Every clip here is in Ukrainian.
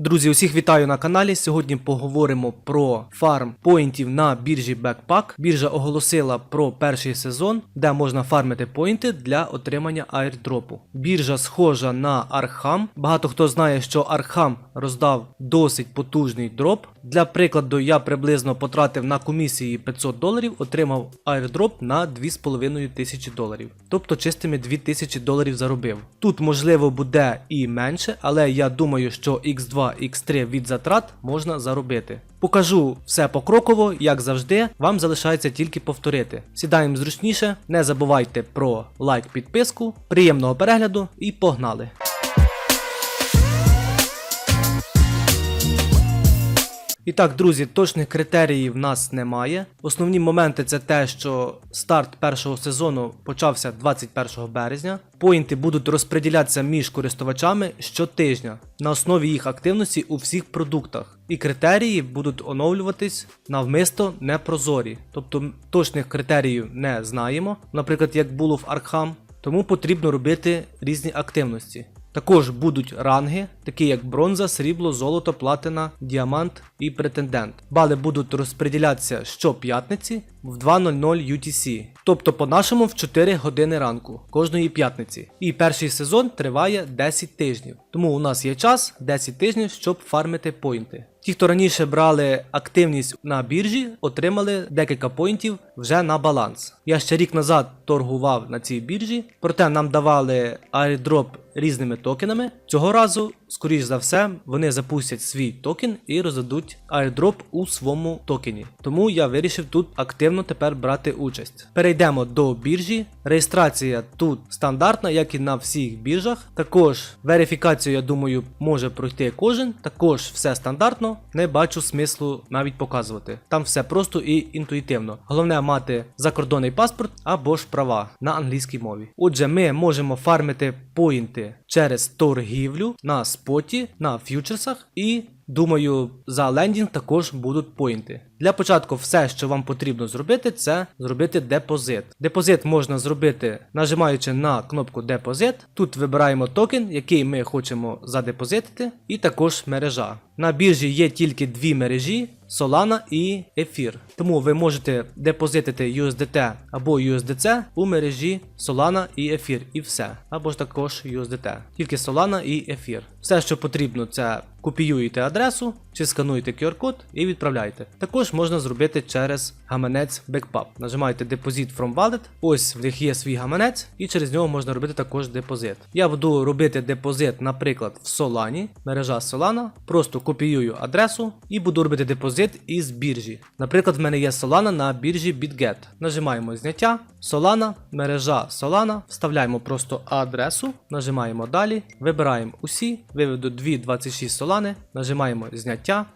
Друзі, усіх вітаю на каналі. Сьогодні поговоримо про фарм поінтів на біржі Backpack. Біржа оголосила про перший сезон, де можна фармити поінти для отримання айрдропу. Біржа схожа на Архам. Багато хто знає, що Архам роздав досить потужний дроп. Для прикладу, я приблизно потратив на комісії 500 доларів, отримав айрдроп на 2,5 тисячі доларів. Тобто чистими 2000 доларів заробив. Тут можливо буде і менше, але я думаю, що X2, X3 від затрат можна заробити. Покажу все покроково, як завжди, вам залишається тільки повторити. Сідаємо зручніше, не забувайте про лайк, підписку, приємного перегляду і погнали! І так, друзі, точних критеріїв в нас немає. Основні моменти це те, що старт першого сезону почався 21 березня. Поінти будуть розподілятися між користувачами щотижня на основі їх активності у всіх продуктах. І критерії будуть оновлюватись навмисто непрозорі. Тобто точних критеріїв не знаємо, наприклад, як було в Arkham, тому потрібно робити різні активності. Також будуть ранги, такі як бронза, срібло, золото, платина, діамант і претендент. Бали будуть розподілятися щоп'ятниці в 2.00 UTC, тобто по-нашому в 4 години ранку кожної п'ятниці. І перший сезон триває 10 тижнів. Тому у нас є час 10 тижнів, щоб фармити поінти. Ті, хто раніше брали активність на біржі, отримали декілька поінтів вже на баланс. Я ще рік назад торгував на цій біржі, проте нам давали айдроп різними токенами. Цього разу, скоріш за все, вони запустять свій токен і роздадуть айдроп у своєму токені. Тому я вирішив тут активно тепер брати участь. Перейдемо до біржі. Реєстрація тут стандартна, як і на всіх біржах. Також верифікацію, я думаю, може пройти кожен. Також все стандартно. Не бачу смислу навіть показувати. Там все просто і інтуїтивно. Головне мати закордонний паспорт або ж права на англійській мові. Отже, ми можемо фармити поінти через торгівлю на споті, на фьючерсах і. Думаю, за лендінг також будуть поінти. Для початку все, що вам потрібно зробити, це зробити депозит. Депозит можна зробити нажимаючи на кнопку депозит. Тут вибираємо токен, який ми хочемо задепозитити, і також мережа. На біржі є тільки дві мережі. Solana і Ефір. Тому ви можете депозитити USDT або USDC у мережі Solana і Ефір, і все. Або ж також USDT. Тільки Solana і Ефір. Все, що потрібно, це копіюєте адресу чи скануєте QR-код і відправляєте. Також можна зробити через гаманець Backpub. Нажимаєте Deposit from Wallet. Ось в них є свій гаманець, і через нього можна робити також депозит. Я буду робити депозит, наприклад, в Solana, мережа Solana. Просто копіюю адресу і буду робити депозит із біржі. Наприклад, в мене є Solana на біржі BitGet. Нажимаємо зняття, Solana, мережа Solana, вставляємо просто адресу, нажимаємо далі, вибираємо усі, виведу 2.26 Solana, нажимаємо зняття,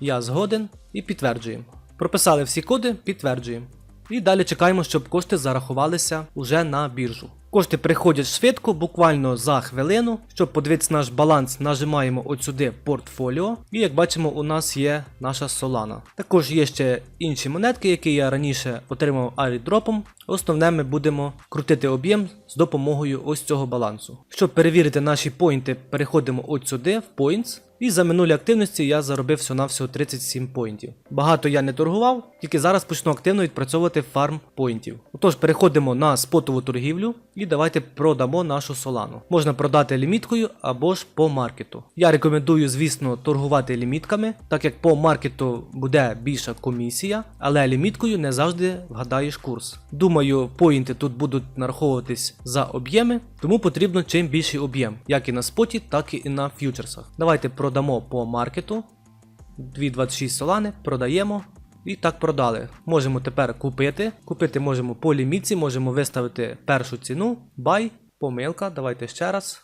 я згоден і підтверджуємо. Прописали всі коди, підтверджуємо. І далі чекаємо, щоб кошти зарахувалися уже на біржу. Кошти приходять швидко, буквально за хвилину. Щоб подивитися наш баланс, нажимаємо от сюди портфоліо. І як бачимо, у нас є наша Solana. Також є ще інші монетки, які я раніше отримав айрдропом. Основне ми будемо крутити об'єм з допомогою ось цього балансу. Щоб перевірити наші поінти, переходимо от сюди в Points. І за минулі активності я заробив всього-навсього 37 поінтів. Багато я не торгував, тільки зараз почну активно відпрацьовувати фарм поінтів. Отож, переходимо на спотову торгівлю і давайте продамо нашу солану. Можна продати ліміткою або ж по маркету. Я рекомендую, звісно, торгувати лімітками, так як по маркету буде більша комісія, але ліміткою не завжди вгадаєш курс. Думаю, поінти тут будуть нараховуватись за об'єми, тому потрібно чим більший об'єм, як і на споті, так і на ф'ючерсах. Давайте продамо по маркету. 2,26 солани, продаємо. І так продали. Можемо тепер купити. Купити можемо по лімітці, можемо виставити першу ціну. Buy, помилка. Давайте ще раз.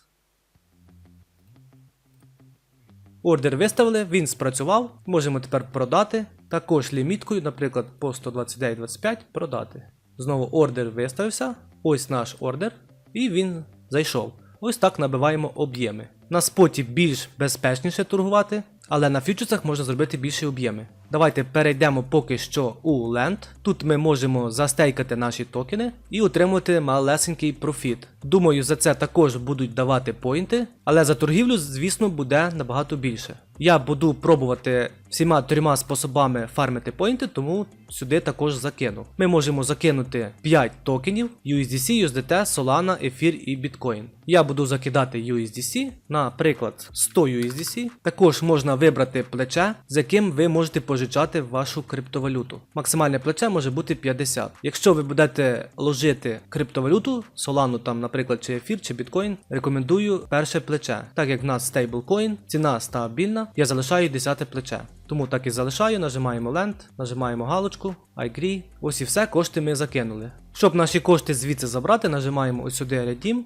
Ордер виставили, він спрацював. Можемо тепер продати. Також ліміткою, наприклад, по 129.25 продати. Знову ордер виставився. Ось наш ордер. І він зайшов. Ось так набиваємо об'єми. На споті більш безпечніше торгувати, Але на фьючерсах можна зробити більші об'єми. Давайте перейдемо поки що у Land. Тут ми можемо застейкати наші токени і отримати малесенький профіт. Думаю, за це також будуть давати поінти, але за торгівлю, звісно, буде набагато більше. Я буду пробувати всіма трьома способами фармити поінти, тому сюди також закину. Ми можемо закинути 5 токенів USDC, USDT, Solana, Ефір і Bitcoin. Я буду закидати USDC, наприклад, 100 USDC. Також можна вибрати плече, з яким ви можете пожичати вашу криптовалюту. Максимальне плече може бути 50. Якщо ви будете ложити криптовалюту, Solana там, наприклад, чи ефір, чи біткоін, рекомендую перше плече. Так як в нас стейблкоін, ціна стабільна, я залишаю 10 плече. Тому так і залишаю, нажимаємо Land, нажимаємо галочку, I agree. Ось і все, кошти ми закинули. Щоб наші кошти звідси забрати, нажимаємо ось сюди Redeem.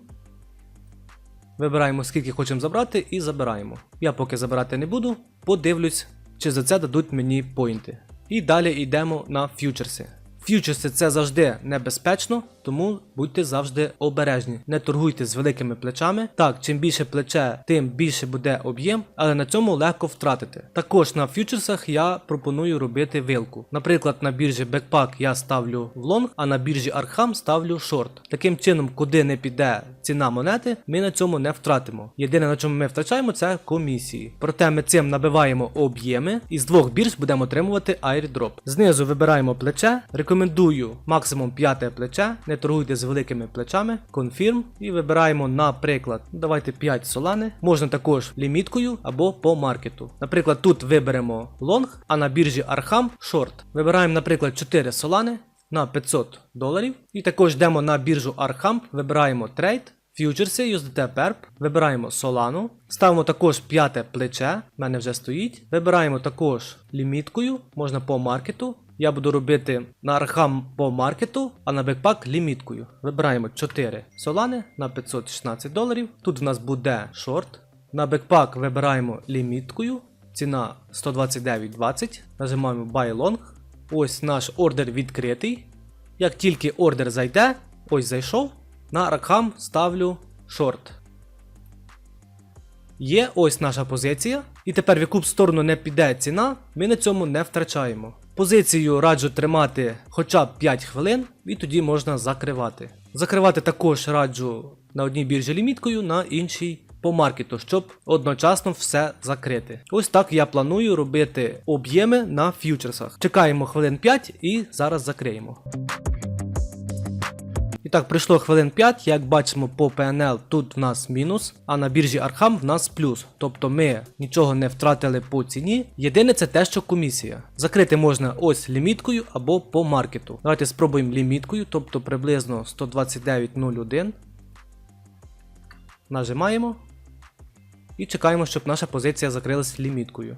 Вибираємо скільки хочемо забрати і забираємо. Я поки забирати не буду, подивлюсь, чи за це дадуть мені поінти. І далі йдемо на фьючерси. Фьючерси це завжди небезпечно, тому будьте завжди обережні. Не торгуйте з великими плечами. Так, чим більше плече, тим більше буде об'єм, але на цьому легко втратити. Також на фьючерсах я пропоную робити вилку. Наприклад, на біржі Backpack я ставлю в лонг, а на біржі Arkham ставлю шорт. Таким чином, куди не піде ціна монети, ми на цьому не втратимо. Єдине на чому ми втрачаємо, це комісії. Проте ми цим набиваємо об'єми і з двох бірж будемо отримувати airdrop. Знизу вибираємо плече. Рекомендую максимум п'яте плече. Не торгуйте з великими плечами. Confirm і вибираємо, наприклад, давайте 5 солани. Можна також ліміткою або по маркету. Наприклад, тут виберемо лонг, а на біржі Arkham шорт. Вибираємо, наприклад, 4 солани на 500 доларів. І також йдемо на біржу Arkham, вибираємо трейд. Фьючерси, USDT Perp, вибираємо Solana, ставимо також п'яте плече, в мене вже стоїть. Вибираємо також ліміткою, можна по маркету. Я буду робити на Arkham по маркету, а на бекпак ліміткою. Вибираємо 4 солани на 516 доларів. Тут в нас буде шорт. На бекпак вибираємо ліміткою. Ціна 129.20. Нажимаємо Buy Long. Ось наш ордер відкритий. Як тільки ордер зайде, ось зайшов. На Arkham ставлю шорт. Є ось наша позиція. І тепер в яку б сторону не піде ціна, ми на цьому не втрачаємо. Позицію раджу тримати хоча б 5 хвилин, і тоді можна закривати. Закривати також раджу на одній біржі ліміткою, на іншій по маркету, щоб одночасно все закрити. Ось так я планую робити об'єми на фьючерсах. Чекаємо хвилин 5 і зараз закриємо. І так, пройшло хвилин 5, як бачимо по PNL тут в нас мінус, а на біржі Arkham в нас плюс. Тобто ми нічого не втратили по ціні. Єдине це те, що комісія. Закрити можна ось ліміткою або по маркету. Давайте спробуємо ліміткою, тобто приблизно 129.01. Нажимаємо. І чекаємо, щоб наша позиція закрилась ліміткою.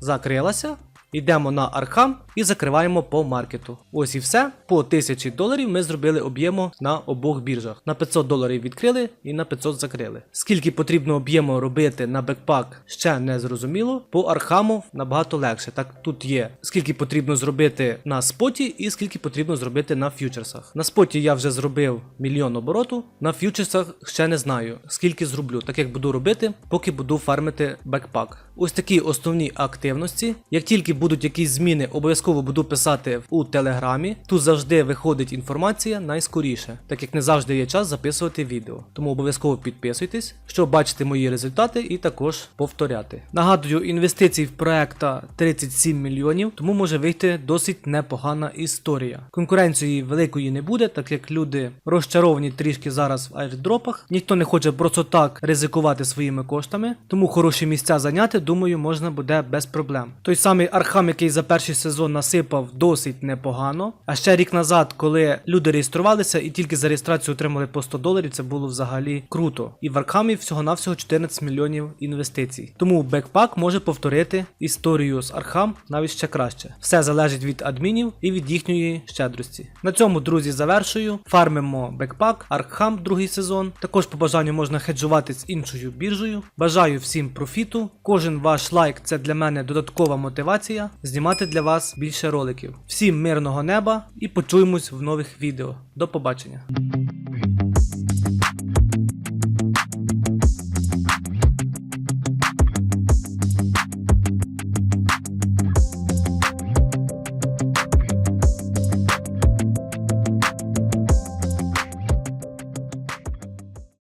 Закрилася. Йдемо на Arkham і закриваємо по маркету. Ось і все. По 1000 доларів ми зробили об'єму на обох біржах. На 500 доларів відкрили і на 500 закрили. Скільки потрібно об'єму робити на бекпак, ще не зрозуміло. По Архаму набагато легше. Так тут є скільки потрібно зробити на споті і скільки потрібно зробити на фьючерсах. На споті я вже зробив мільйон обороту, на фьючерсах ще не знаю, скільки зроблю, так як буду робити, поки буду фармити бекпак. Ось такі основні активності. Як тільки будуть якісь зміни, обов'язково буду писати у телеграмі. Тут завжди виходить інформація найскоріше, так як не завжди є час записувати відео. Тому обов'язково підписуйтесь, щоб бачити мої результати і також повторяти. Нагадую, інвестицій в проекта 37 мільйонів, тому може вийти досить непогана історія. Конкуренції великої не буде, так як люди розчаровані трішки зараз в айрдропах. Ніхто не хоче просто так ризикувати своїми коштами, тому хороші місця зайняти, думаю, можна буде без проблем. Той самий Архам, який за перший сезон насипав досить непогано. А ще рік назад, коли люди реєструвалися і тільки за реєстрацію отримали по 100 доларів, це було взагалі круто. І в Архамі всього-навсього 14 мільйонів інвестицій. Тому бекпак може повторити історію з Архам навіть ще краще. Все залежить від адмінів і від їхньої щедрості. На цьому, друзі, завершую. Фармимо бекпак, Архам другий сезон. Також по бажанню можна хеджувати з іншою біржею. Бажаю всім профіту. Кожен ваш лайк це для мене додаткова мотивація знімати для вас більше роликів. Всім мирного неба і почуємось в нових відео. До побачення.